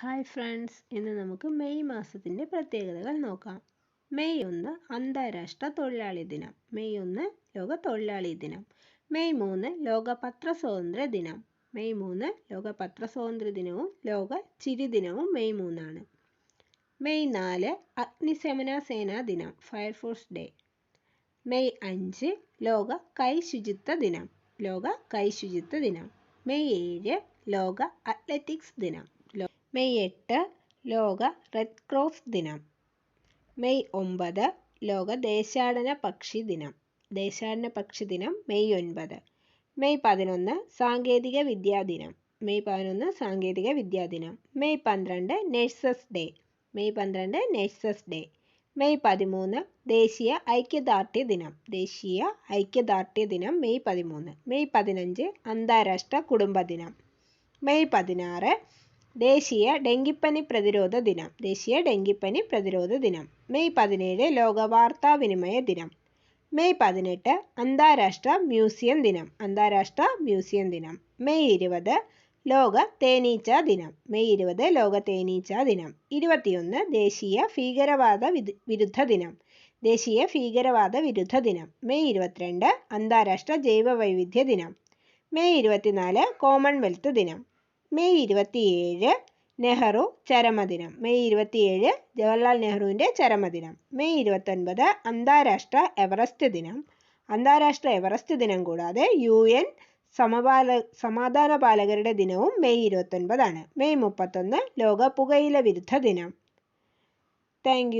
Hi friends ഇന്ന് നമുക്ക് May മാസത്തിന്റെ പ്രത്യേകതകൾ നോക്കാം. മെയ് ഒന്ന് അന്താരാഷ്ട്ര തൊഴിലാളി ദിനം. മെയ് ഒന്ന് ലോക തൊഴിലാളി ദിനം. മെയ് മൂന്ന് ലോക പത്ര സ്വാതന്ത്ര്യ ദിനം. മെയ് മൂന്ന് ലോക പത്ര സ്വാതന്ത്ര്യ ദിനവും ലോക ചിരി ദിനവും മെയ് മൂന്നാണ്. മെയ് നാല് അഗ്നിശമന സേനാ ദിനം ഫയർഫോഴ്സ് ഡേ മെയ് അഞ്ച് ലോക കൈ ശുചിത്വ ദിനം ലോക കൈ ശുചിത്വ ദിനം. മെയ് ഏഴ് ലോക അത്ലറ്റിക്സ് ദിനം. മെയ് എട്ട് ലോക റെഡ് ക്രോസ് ദിനം. മെയ് ഒമ്പത് ലോക ദേശാടന പക്ഷി ദിനം. ദേശാടന പക്ഷി ദിനം മെയ് ഒൻപത്. മെയ് പതിനൊന്ന് സാങ്കേതിക വിദ്യാ ദിനം. മെയ് പതിനൊന്ന് സാങ്കേതിക വിദ്യാ ദിനം. മെയ് പന്ത്രണ്ട് നേഴ്സസ് ഡേ. മെയ് പന്ത്രണ്ട് നേഴ്സസ് ഡേ. മെയ് പതിമൂന്ന് ദേശീയ ഐക്യദാർഢ്യ ദിനം. ദേശീയ ഐക്യദാർഢ്യ ദിനം മെയ് പതിമൂന്ന്. മെയ് പതിനഞ്ച് അന്താരാഷ്ട്ര കുടുംബ ദിനം. മെയ് പതിനാറ് ദേശീയ ഡെങ്കിപ്പനി പ്രതിരോധ ദിനം. ദേശീയ ഡെങ്കിപ്പനി പ്രതിരോധ ദിനം. മെയ് പതിനേഴ് ലോക വാർത്താവിനിമയ ദിനം. മെയ് പതിനെട്ട് അന്താരാഷ്ട്ര മ്യൂസിയം ദിനം. അന്താരാഷ്ട്ര മ്യൂസിയം ദിനം. മെയ് ഇരുപത് ലോക തേനീച്ച ദിനം. മെയ് ഇരുപത് ലോക തേനീച്ച ദിനം. ഇരുപത്തിയൊന്ന് ദേശീയ ഭീകരവാദ വിദ് വിരുദ്ധ ദിനം. ദേശീയ ഭീകരവാദ വിരുദ്ധ ദിനം. മെയ് ഇരുപത്തിരണ്ട് അന്താരാഷ്ട്ര ജൈവ വൈവിധ്യ ദിനം. മെയ് ഇരുപത്തിനാല് കോമൺവെൽത്ത് ദിനം. മെയ് ഇരുപത്തിയേഴ് നെഹ്റു ചരമദിനം. മെയ് ഇരുപത്തിയേഴ് ജവഹർലാൽ നെഹ്റുവിന്റെ ചരമദിനം. മെയ് ഇരുപത്തൊൻപത് അന്താരാഷ്ട്ര എവറസ്റ്റ് ദിനം. അന്താരാഷ്ട്ര എവറസ്റ്റ് ദിനം കൂടാതെ യു എൻ സമപാല സമാധാന പാലകരുടെ ദിനവും മെയ് ഇരുപത്തൊൻപതാണ്. മെയ് മുപ്പത്തൊന്ന് ലോക പുകയില വിരുദ്ധ ദിനം. താങ്ക്